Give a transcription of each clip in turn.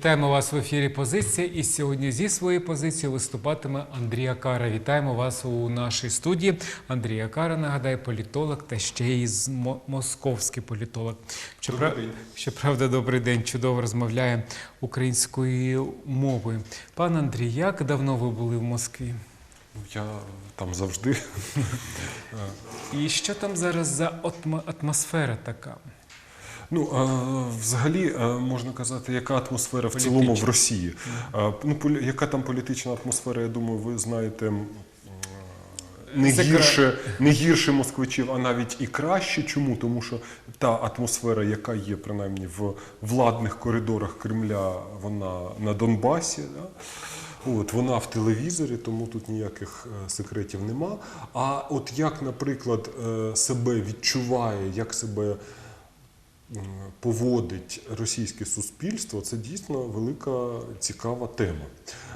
Вітаємо вас в ефірі Позиція. І сьогодні зі своєї позиції виступатиме Андрій Акара. Вітаємо вас у нашій студії. Андрій Акара, нагадаю, політолог та ще й московський політолог. Добрий. Щоправда, добрий день, чудово розмовляє українською мовою. Пан Андрій, як давно ви були в Москві? Ну, Я там завжди. І що там зараз за атмосфера така? Ну, взагалі, можна казати, яка атмосфера в цілому в Росії. Ну, яка там політична атмосфера, я думаю, ви знаєте. Не гірше, не гірше москвичів, а навіть і краще. Чому? Тому що та атмосфера, яка є принаймні в владних коридорах Кремля, вона на Донбасі. Да? От, вона в телевізорі, тому тут ніяких е, секретів нема. А от як, наприклад, е, себе відчуває, як себе поводить російське суспільство, це дійсно велика цікава тема.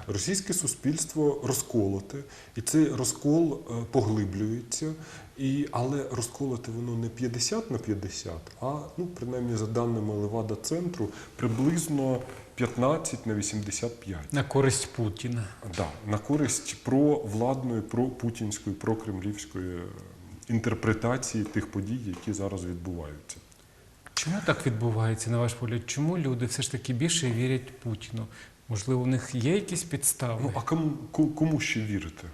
Російське суспільство розколоте, і цей розкол е, поглиблюється, і, але розколоте воно не 50 на 50, а ну, принаймні за даними Левада центру, приблизно 15 на 85. На користь Путіна. Да, на користь провладної, пропутінської, прокремлівської е, інтерпретації тих подій, які зараз відбуваються. Чому так відбувається, на ваш погляд? Чому люди все ж таки більше вірять Путіну? Можливо, у них є якісь підстави? Ну а кому кому ще вірити?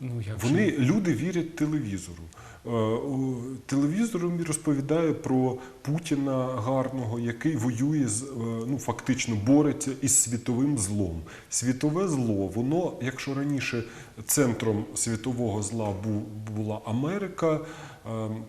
Ну, як же? Вони люди вірять телевізору. Е, Телевізор розповідає про Путіна гарного, який воює з е, ну фактично бореться із світовим злом. Світове зло, воно, якщо раніше центром світового зла бу- була Америка,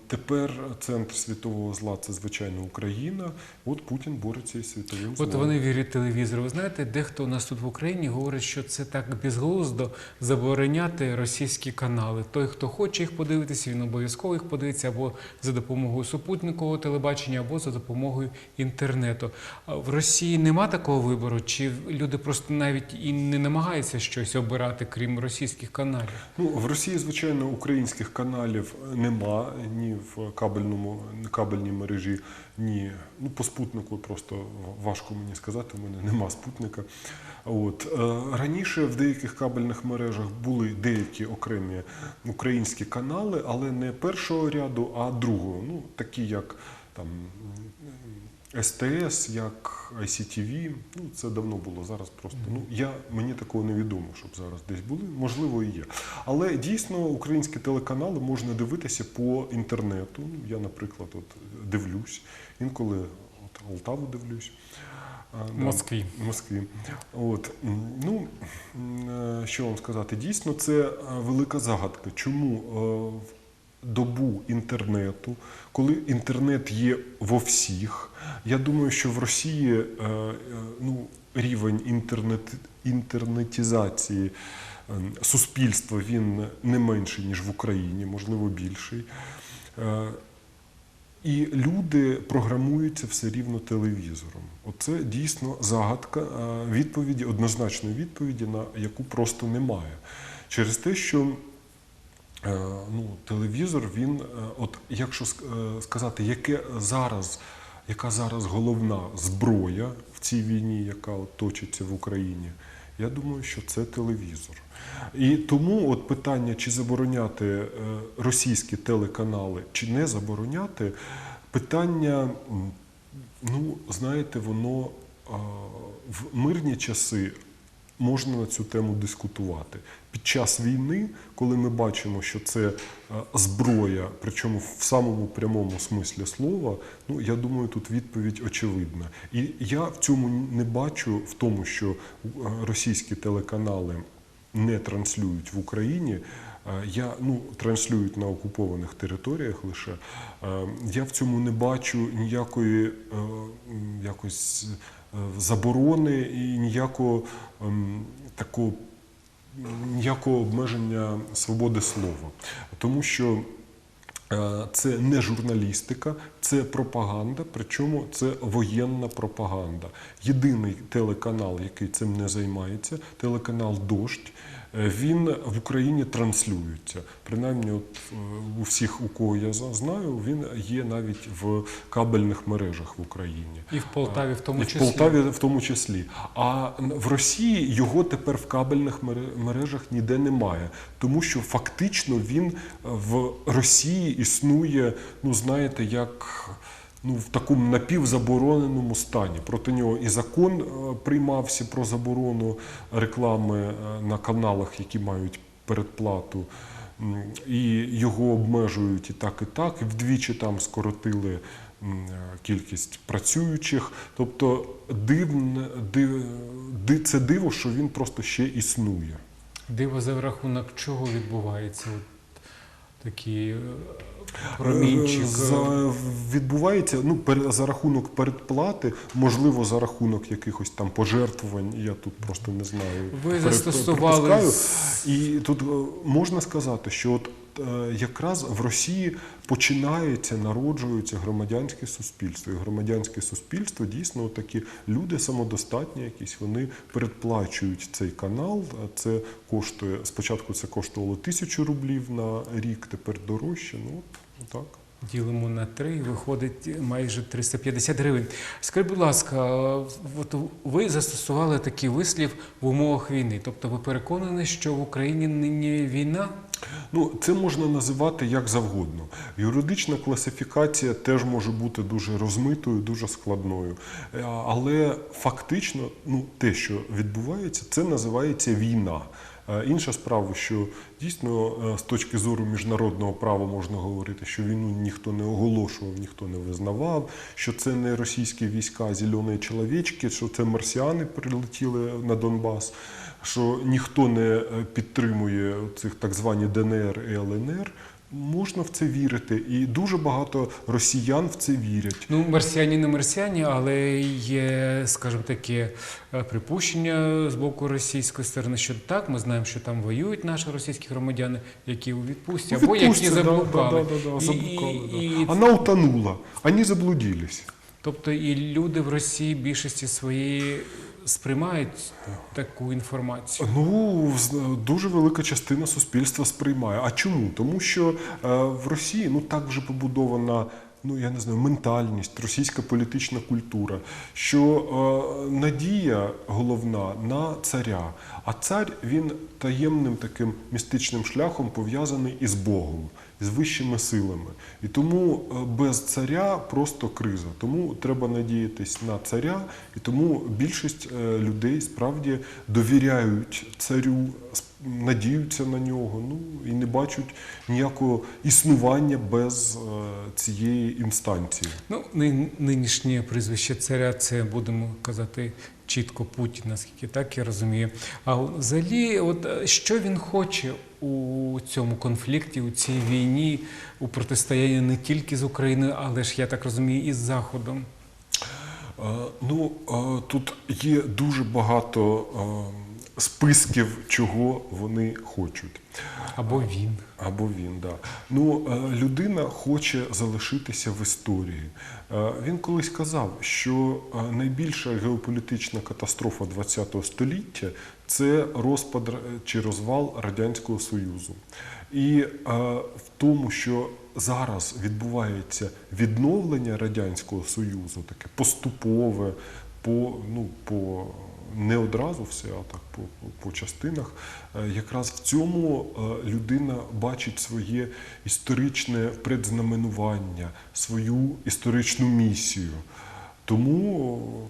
тепер центр світового зла це звичайно Україна. От Путін бореться із світовим злом. От вони вірять телевізору. Ви знаєте, дехто у нас тут в Україні говорить, що це так безглуздо забороняти російські канали. Той, хто хоче їх подивитися, він обов'язково їх подивиться або за допомогою супутникового телебачення, або за допомогою інтернету. В Росії нема такого вибору, чи люди просто навіть і не намагаються щось обирати, крім російських каналів. Ну, в Росії, звичайно, українських каналів нема ні в кабельному кабельній мережі, ні ну, по спутнику просто важко мені сказати, у мене нема спутника. От. е, Раніше в деяких кабельних мережах були деякі окремі українські канали, але не першого ряду, а другого. Ну, такі як там СТС, як ICTV, ну це давно було. Зараз просто ну я мені такого не відомо, щоб зараз десь були. Можливо, і є. Але дійсно українські телеканали можна дивитися по інтернету. Ну, я, наприклад, от дивлюсь інколи от Алтаву дивлюсь. Москві. Москві. От ну е, що вам сказати? Дійсно, це е, велика загадка. Чому е, в добу інтернету, коли інтернет є во всіх, я думаю, що в Росії е, е, ну, рівень інтернет, інтернетізації е, суспільства він не менший, ніж в Україні, можливо, більший. І люди програмуються все рівно телевізором. Оце дійсно загадка відповіді, однозначної відповіді, на яку просто немає. Через те, що ну, телевізор, він, е, от якщо е, сказати, яке зараз, яка зараз головна зброя в цій війні, яка от точиться в Україні, я думаю, що це телевізор. І тому от питання, чи забороняти е, російські телеканали, чи не забороняти, питання, ну, знаєте, воно в мирні часи можна на цю тему дискутувати. Під час війни, коли ми бачимо, що це е, зброя, причому в самому прямому смислі слова, ну я думаю, тут відповідь очевидна. І я в цьому не бачу в тому, що е, російські телеканали не транслюють в Україні. Е, Я ну транслюють на окупованих територіях лише. Я в цьому не бачу ніякої якось заборони і ніякого ем, такого ніякого обмеження свободи слова, тому що е, це не журналістика, це пропаганда, причому це воєнна пропаганда. Єдиний телеканал, який цим не займається, телеканал Дождь. Він в Україні транслюється. Принаймні, от е, у всіх, у кого я знаю, він є навіть в кабельних мережах в Україні. І в Полтаві в тому І в. Полтаві в тому числі. А в Росії його тепер в кабельних мере- мережах ніде немає, тому що фактично він в Росії існує, ну знаєте, як. Ну, в такому напівзабороненому стані. Проти нього і закон е, приймався про заборону реклами е, на каналах, які мають передплату. І його обмежують і так, і так. Вдвічі там скоротили е, кількість працюючих. Тобто дивне, див, це диво, що він просто ще існує. Диво за рахунок чого відбувається от такий е, промінчик. Е, За, відбувається ну, пер- за рахунок передплати, можливо, за рахунок якихось там пожертвувань. Я тут просто не знаю. Ви застосували. І тут е, можна сказати, що от якраз в Росії починається, народжується громадянське суспільство. І громадянське суспільство дійсно такі люди самодостатні, якісь вони передплачують цей канал. Це коштує спочатку. Це коштувало тисячу рублів на рік, тепер дорожче. Ну от так. Ділимо на три, виходить майже 350 гривень. Скажіть, будь ласка, от ви застосували такий вислів в умовах війни. Тобто ви переконані, що в Україні нині війна? Ну, це можна називати як завгодно. Юридична класифікація теж може бути дуже розмитою, дуже складною. Е, Але фактично, ну, те, що відбувається, це називається війна. Е, Інша справа, що дійсно е, з точки зору міжнародного права можна говорити, що війну ніхто не оголошував, ніхто не визнавав, що це не російські війська, зелені чоловічки, що це марсіани прилетіли на Донбас що ніхто не е, підтримує цих так звані ДНР і ЛНР. Можна в це вірити, і дуже багато росіян в це вірять. Ну, марсіані не марсіані, але є, скажімо, таке припущення з боку російської сторони, що так, ми знаємо, що там воюють наші російські громадяни, які у відпустці, або які заблукали. да, да, да, І- заблукали, да. і- Вона утонула, вони заблудились. Тобто і люди в Росії більшості своєї сприймають таку інформацію. Ну, дуже велика частина суспільства сприймає. А чому? Тому що е, в Росії ну так вже побудована. Ну, я не знаю, ментальність, російська політична культура, що е, надія головна на царя. А цар він таємним таким містичним шляхом пов'язаний із Богом, з вищими силами. І тому е, без царя просто криза. Тому треба надіятись на царя, і тому більшість е, людей справді довіряють царю, надіються на нього, ну і не бачать ніякого існування без е, цієї інстанції. Ну, нинішнє прізвище царя це будемо казати чітко Путін, наскільки так я розумію. А взагалі, от е, що він хоче у цьому конфлікті, у цій війні, у протистоянні не тільки з Україною, але ж я так розумію, і з Заходом. Е, Ну, тут є дуже багато списків, чого вони хочуть. Або він. Або він, да. Ну, е, людина хоче залишитися в історії. Е, Він колись казав, що е, найбільша геополітична катастрофа ХХ століття це розпад чи розвал Радянського Союзу. І в тому, що зараз відбувається відновлення Радянського Союзу, таке поступове, по, ну, по не одразу все, а так по, по, частинах. Е, Якраз в цьому е, людина бачить своє історичне предзнаменування, свою історичну місію. Тому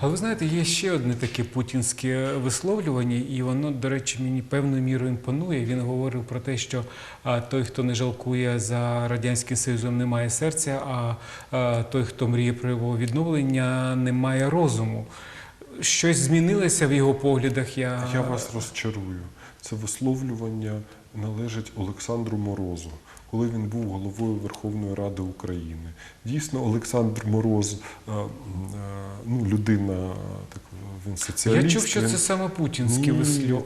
Але ви знаєте, є ще одне таке путінське висловлювання, і воно, до речі, мені певною мірою імпонує. Він говорив про те, що той, хто не жалкує за радянським союзом, не має серця, а той, хто мріє про його відновлення, не має розуму. Щось змінилося в його поглядах. Я, я вас розчарую. Це висловлювання належить Олександру Морозу, коли він був головою Верховної Ради України. Дійсно, Олександр Мороз, е, е, ну, людина так він соціаліст. Я чув, що це саме путінське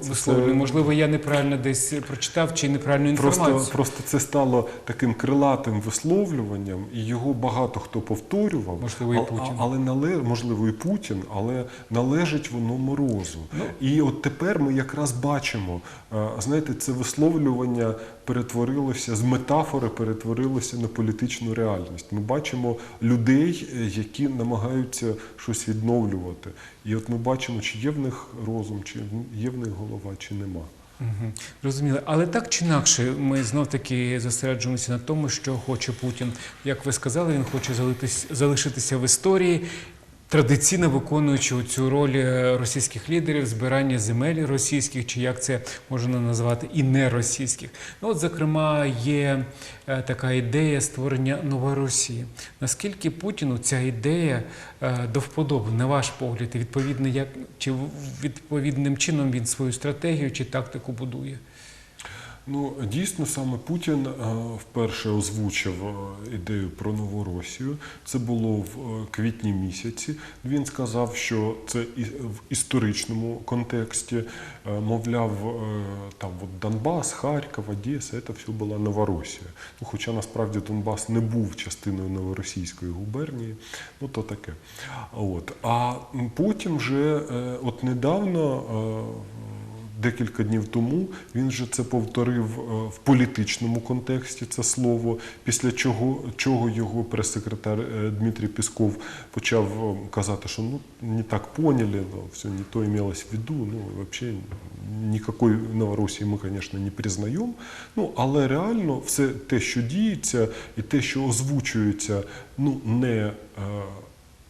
висловлювання. Можливо, я неправильно десь прочитав чи неправильну інформацію. Просто, просто це стало таким крилатим висловлюванням, і його багато хто повторював. Можливо, і Путін. а- Але нале, можливо, і Путін, але належить воно морозу. Ну. І от тепер ми якраз бачимо, е, знаєте, це висловлювання перетворилося з метафори, перетворилося на політичну реальність. Ми бачимо людей, які намагаються щось відновлювати. І от ми бачимо, чи є в них розум, чи є в них голова, чи нема. Угу. Розуміло. Але так чи інакше, ми знов таки зосереджуємося на тому, що хоче Путін. Як ви сказали, він хоче залитись- залишитися в історії. Традиційно виконуючи цю роль е, російських лідерів, збирання земель російських, чи як це можна назвати, і не російських. Ну, от, зокрема, є е, така ідея створення нової Росії. Наскільки Путіну ця ідея е, до вподоби, на ваш погляд, і як чи відповідним чином він свою стратегію чи тактику будує? Ну, дійсно, саме Путін е, вперше озвучив е, ідею про Новоросію. Це було в е, квітні місяці. Він сказав, що це в історичному контексті, мовляв, там от Донбас, Харків, Одеса, це все була Новоросія. Ну, хоча насправді Донбас не був частиною новоросійської губернії, ну то таке. От. А потім вже, от недавно. Декілька днів тому він же це повторив е, в політичному контексті це слово, після чого, чого його прес-секретар е, Дмитрій Пісков почав е, казати, що ну не так поняли, ну, все не то имелось в виду, ну вообще никакой Новоросії ми, звісно, не признаємо. Ну, але реально все те, що діється, і те, що озвучується, ну не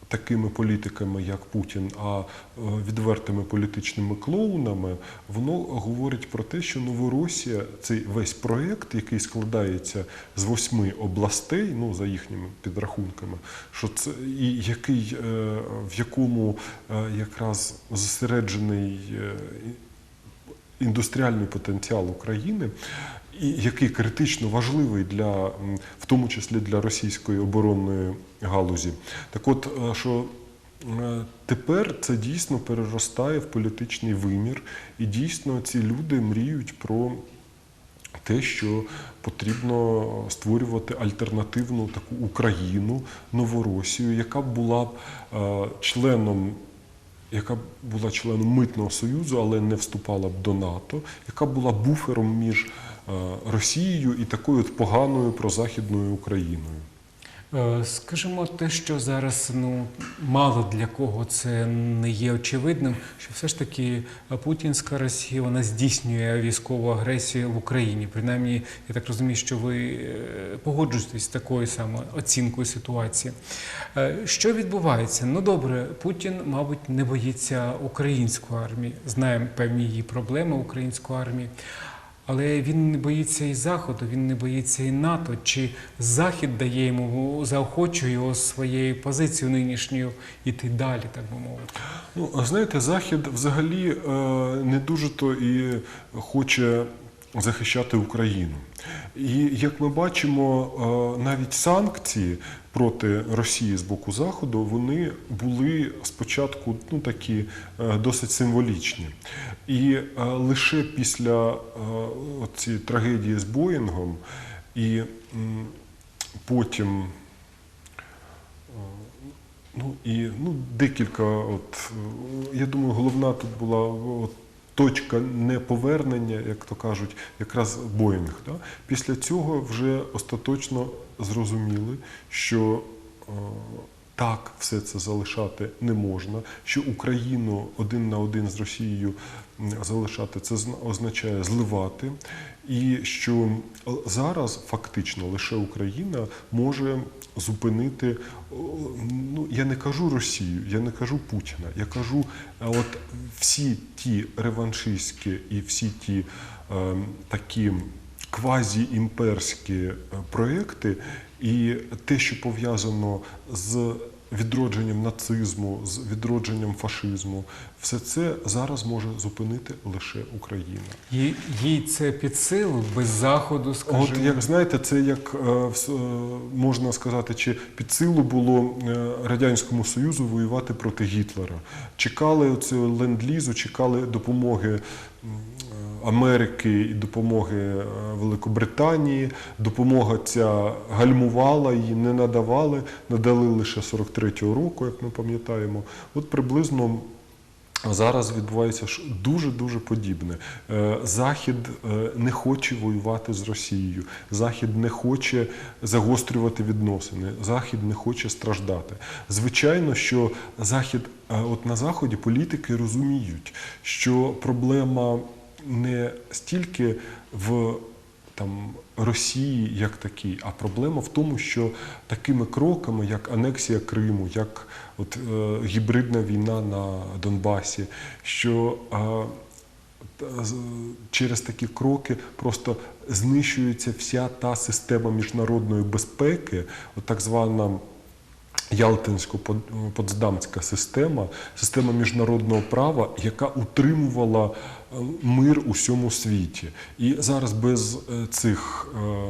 такими політиками, як Путін, а е, відвертими політичними клоунами, воно говорить про те, що Новоросія цей весь проєкт, який складається з восьми областей, ну за їхніми підрахунками, що це і який е, в якому е, якраз зосереджений. індустріальний потенціал України, і який критично важливий для, в тому числі для російської оборонної галузі. Так от, е, що е, тепер це дійсно переростає в політичний вимір, і дійсно ці люди мріють про те, що потрібно створювати альтернативну таку Україну, Новоросію, яка б була б е, членом. Яка була членом митного союзу, але не вступала б до НАТО, яка була буфером між Росією і такою от поганою прозахідною Україною. Е, Скажімо, те, що зараз ну мало для кого це не є очевидним, що все ж таки е, путінська Росія вона здійснює військову агресію в Україні. Принаймні, я так розумію, що ви е, погоджуєтесь з такою саме оцінкою ситуації. Е, Що відбувається? Ну добре, Путін, мабуть, не боїться української армії. Знаємо певні її проблеми української армії. Але він не боїться і Заходу, він не боїться і НАТО. Чи Захід дає йому заохочує його своєю позицією нинішньою іти далі, так би мовити? Ну, знаєте, Захід взагалі е, не дуже то і хоче захищати Україну. І як ми бачимо, е, навіть санкції проти Росії з боку Заходу вони були спочатку ну, такі е, досить символічні. І е, лише після е, цієї трагедії з Боїнгом і потім. Ну і ну, декілька, от я думаю, головна тут була от, точка неповернення, як то кажуть, якраз Боїнг. Да? Після цього вже остаточно зрозуміли, що е, так все це залишати не можна, що Україну один на один з Росією залишати це зна- означає зливати, і що зараз фактично лише Україна може зупинити, ну я не кажу Росію, я не кажу Путіна, я кажу, от всі ті реваншистські і всі ті е, такі квазіімперські е, проекти, і те, що пов'язано з відродженням нацизму, з відродженням фашизму, все це зараз може зупинити лише Україна. Їй, їй це під силу без заходу, скажімо. От як знаєте, це як е, е, можна сказати, чи під силу було е, радянському союзу воювати проти Гітлера. Чекали цього ленд-лізу, чекали допомоги. Америки і допомоги е, Великобританії, допомога ця гальмувала її, не надавали, надали лише 43-го року, як ми пам'ятаємо. От приблизно Зараз відбувається дуже-дуже подібне. Е, Захід е, не хоче воювати з Росією. Захід не хоче загострювати відносини. Захід не хоче страждати. Звичайно, що Захід, от на Заході політики розуміють, що проблема не стільки в там Росії як такій, а проблема в тому, що такими кроками, як анексія Криму, як от, е, гібридна війна на Донбасі, що е, через такі кроки просто знищується вся та система міжнародної безпеки, от так звана Ялтинсько-Потсдамська система, система міжнародного права, яка утримувала е, мир у всьому світі. І зараз без е, цих е,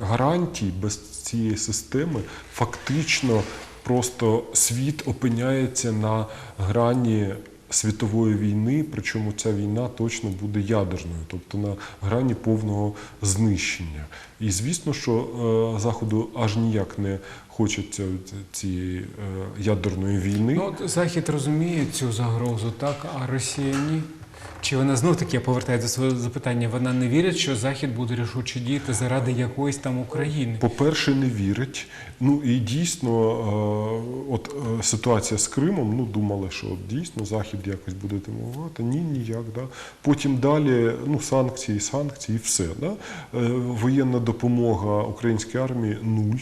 гарантій, без цієї системи, фактично просто світ опиняється на грані світової війни, причому ця війна точно буде ядерною, тобто на грані повного знищення. І звісно, що Заходу аж ніяк не хочеться цієї е, ядерної війни. Ну, от Захід розуміє цю загрозу, так, а Росія ні. Чи вона знов таки я повертаюся до свого запитання? Вона не вірить, що Захід буде рішуче діяти заради якоїсь там України. По-перше, не вірить. Ну і дійсно, е, от е, ситуація з Кримом, ну думали, що от дійсно Захід якось буде тимувати. Ні, ніяк. Да? Потім далі ну, санкції, санкції, і все. Да? Воєнна допомога українській армії нуль.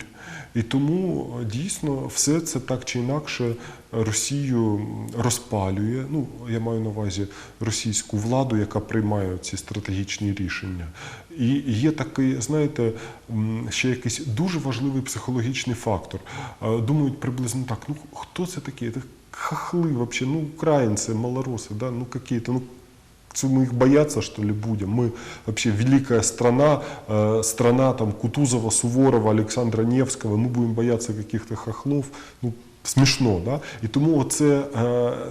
І тому е, дійсно все це так чи інакше Росію розпалює. Ну, я маю на увазі російську владу, яка приймає ці стратегічні рішення. І є такий, знаєте, ще якийсь дуже важливий психологічний фактор. Е, Думають приблизно так: ну хто це такі? Це хахли вообще, ну українці, малороси, да? ну какие-то, ну мы их бояться, что ли, будем? Мы вообще великая страна, э, страна там Кутузова, Суворова, Александра Невского, мы будем бояться каких-то хохлов. Ну, смішно, да? І тому оце е,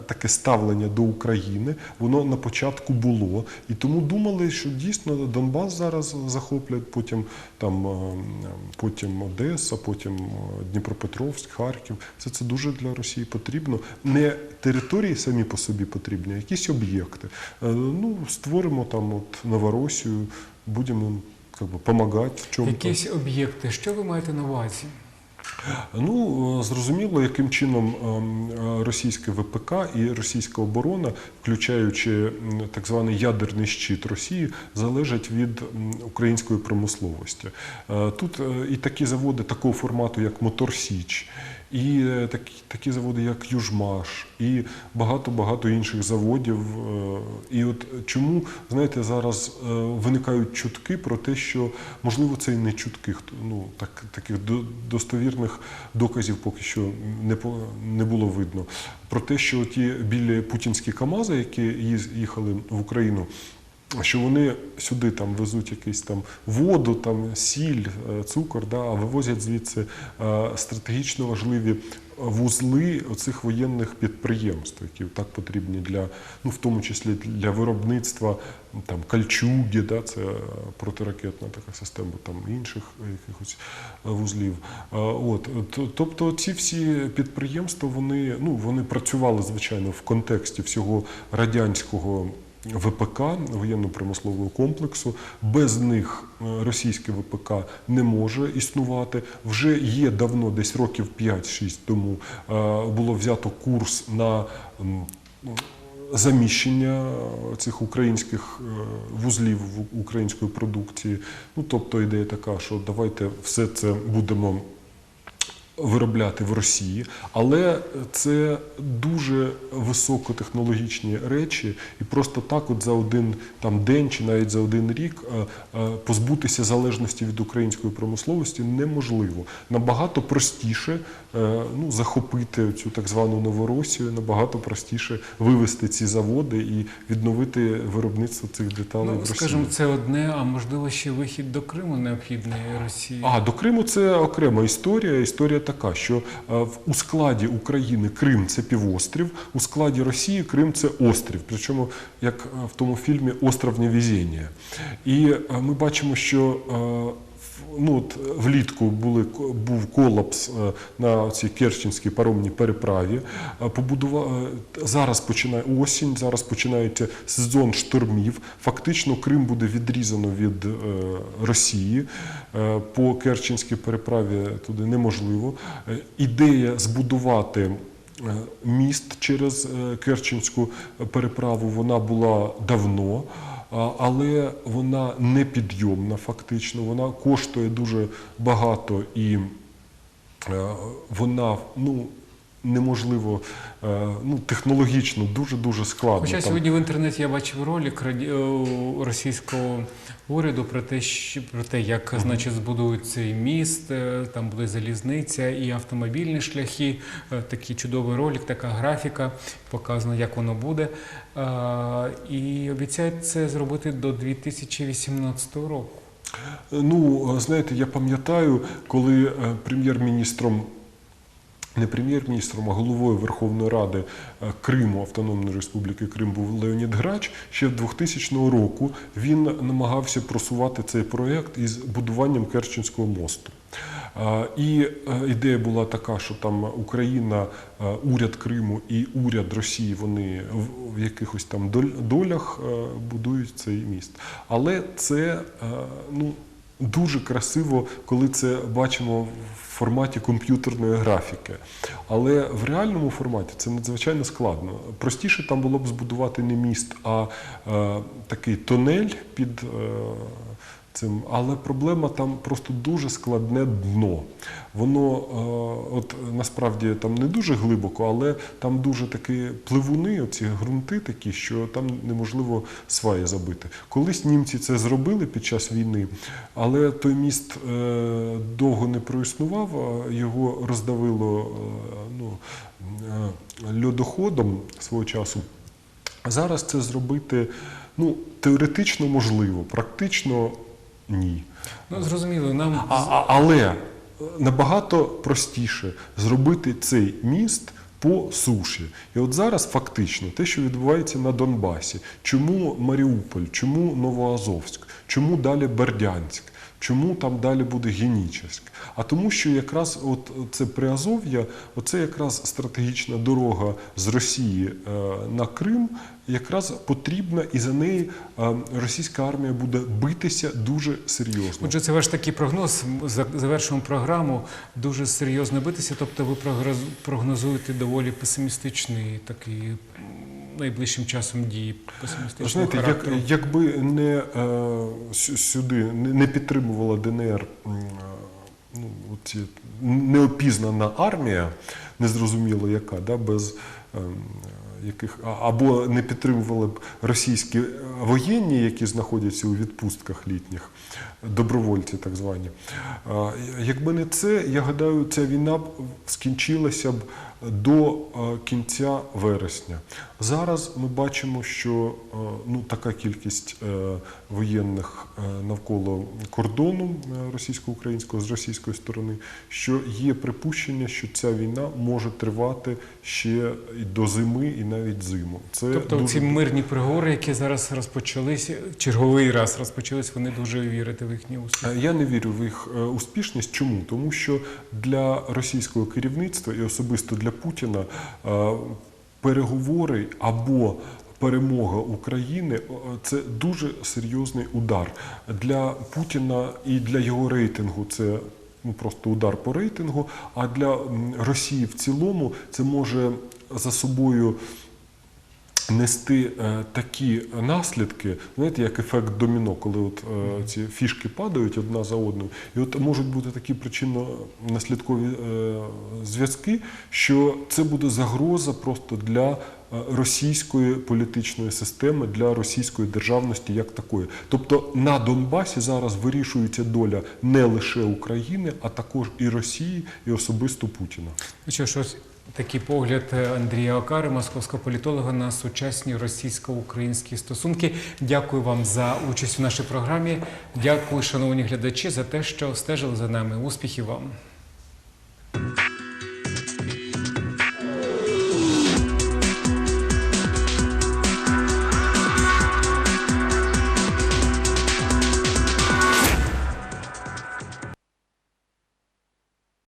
таке ставлення до України, воно на початку було. І тому думали, що дійсно Донбас зараз захоплять, потім там е, потім Одеса, потім е, Дніпропетровськ, Харків. Все це дуже для Росії потрібно. Не території самі по собі потрібні, а якісь об'єкти. Ну, створимо там от Новоросію, будемо їм как помагати в чому-то. Якісь об'єкти, що ви маєте на увазі? Ну, е, зрозуміло, яким чином ем, е, російське ВПК і російська оборона, включаючи так званий ядерний щит Росії, залежать від української промисловості. Е, Тут і такі заводи такого формату, як Мотор Січ, і е, такі, такі заводи, як Южмаш, і багато-багато інших заводів. Е, І от чому, знаєте, зараз е, виникають чутки про те, що можливо це і не чутки, ну так таких до- достовірних доказів поки що не не було видно. Про те, що ті білі путінські КАМАЗи, які їхали в Україну. Що вони сюди там везуть якийсь там воду, там сіль, е, цукор, да, а вивозять звідси е, стратегічно важливі вузли оцих воєнних підприємств, які так потрібні для, ну в тому числі для виробництва там кальчуги, да, це протиракетна така система, там інших якихось е, вузлів. От, тобто ці всі підприємства, вони, ну, вони працювали звичайно в контексті всього радянського. ВПК воєнно-промислового комплексу. Без них е, російське ВПК не може існувати. Вже є давно, десь років 5-6 тому, е, було взято курс на заміщення цих українських е, вузлів в української продукції. Ну, тобто ідея така, що давайте все це будемо виробляти в Росії, але це дуже високотехнологічні речі, і просто так, от за один там день чи навіть за один рік е, е, позбутися залежності від української промисловості неможливо. Набагато простіше е, ну, захопити цю так звану Новоросію, набагато простіше вивести ці заводи і відновити виробництво цих деталей в Ну, Росії. скажімо, це одне, а можливо ще вихід до Криму необхідний Росії. А до Криму це окрема історія. Історія така, що е, у складі України Крим це півострів, у складі Росії Крим це острів. Причому, як е, в тому фільмі Остров візіння. І е, ми бачимо, що ну, от влітку були, був колапс е, на цій Керченській паромній переправі. Е, Побудува... е, Зараз починає осінь, зараз починається сезон штормів. Фактично Крим буде відрізано від Росії. По Керченській переправі туди неможливо. Ідея збудувати міст через Керченську переправу вона була давно. Але вона непідйомна, фактично. Вона коштує дуже багато і е, вона ну, неможливо е, ну, технологічно дуже дуже складно. Хоча сьогодні в інтернеті я бачив ролик російського уряду про те, що про те, як значить збудують цей міст, е, там буде залізниця і автомобільні шляхи. Е, Такий чудовий ролик, така графіка, показано, як воно буде. І обіцяють це зробити до 2018 року. Ну, знаєте, я пам'ятаю, коли е, прем'єр-міністром, не прем'єр-міністром, а головою Верховної Ради е, Криму, Автономної Республіки Крим був Леонід Грач, ще в 2000 року він намагався просувати цей проєкт із будуванням Керченського мосту. І е, ідея була така, що там Україна, е, уряд Криму і уряд Росії вони в- якихось там долях е, будують цей міст. Але це ну, дуже красиво, коли це бачимо в форматі комп'ютерної графіки. Але в реальному форматі це надзвичайно складно. Простіше там було б збудувати не міст, а такий тунель під. Цим, але проблема там просто дуже складне дно. Воно е, от насправді там не дуже глибоко, але там дуже такі пливуни, оці ґрунти такі, що там неможливо сваї забити. Колись німці це зробили під час війни, але той міст е, довго не проіснував, його роздавило е, ну, е, льодоходом свого часу. А зараз це зробити ну, теоретично можливо, практично ні. Ну зрозуміло, нам А, а, але набагато простіше зробити цей міст по суші. І от зараз фактично те, що відбувається на Донбасі, чому Маріуполь, чому Новоазовськ, чому далі Бердянськ, чому там далі буде Генічеськ? А тому, що якраз от це Приазов'я, оце якраз стратегічна дорога з Росії е, на Крим, якраз потрібна, і за неї е, російська армія буде битися дуже серйозно. Отже, це ваш такий прогноз. За- Завершуємо програму. Дуже серйозно битися. Тобто, ви прогнозуєте доволі песимістичний такий найближчим часом дії песимістичного Знаєте, як, якби не е, сюди не не підтримувала ДНР е, ну, оці, неопізнана армія, незрозуміло яка, да, без ем, яких, або не підтримували б російські е, воєнні, які знаходяться у відпустках літніх, добровольці так звані. Е, Якби не це, я гадаю, ця війна б скінчилася б до е, кінця вересня. Зараз ми бачимо, що е, ну, така кількість е, воєнних навколо кордону російсько-українського з російської сторони, що є припущення, що ця війна може тривати ще і до зими, і навіть зиму. Це Тобто дуже ці мирні приговори, які зараз розпочалися, черговий раз розпочались, вони дуже вірите в їхні успіх. Е, Я не вірю в їх успішність. Чому? Тому що для російського керівництва і особисто для Путіна е, переговори або перемога України е, це дуже серйозний удар для Путіна і для його рейтингу. Це ну просто удар по рейтингу. А для Росії в цілому це може за собою нести е, такі наслідки, знаєте, як ефект доміно, коли от е, ці фішки падають одна за одною, і от можуть бути такі причинно-наслідкові е, зв'язки, що це буде загроза просто для. Російської політичної системи для російської державності як такої, тобто на Донбасі зараз вирішується доля не лише України, а також і Росії, і особисто Путіна. Ну що ж, Такий погляд е, Андрія Окари, московського політолога, на сучасні російсько-українські стосунки. Дякую вам за участь у нашій програмі. Дякую, шановні глядачі, за те, що стежили за нами. Успіхів вам!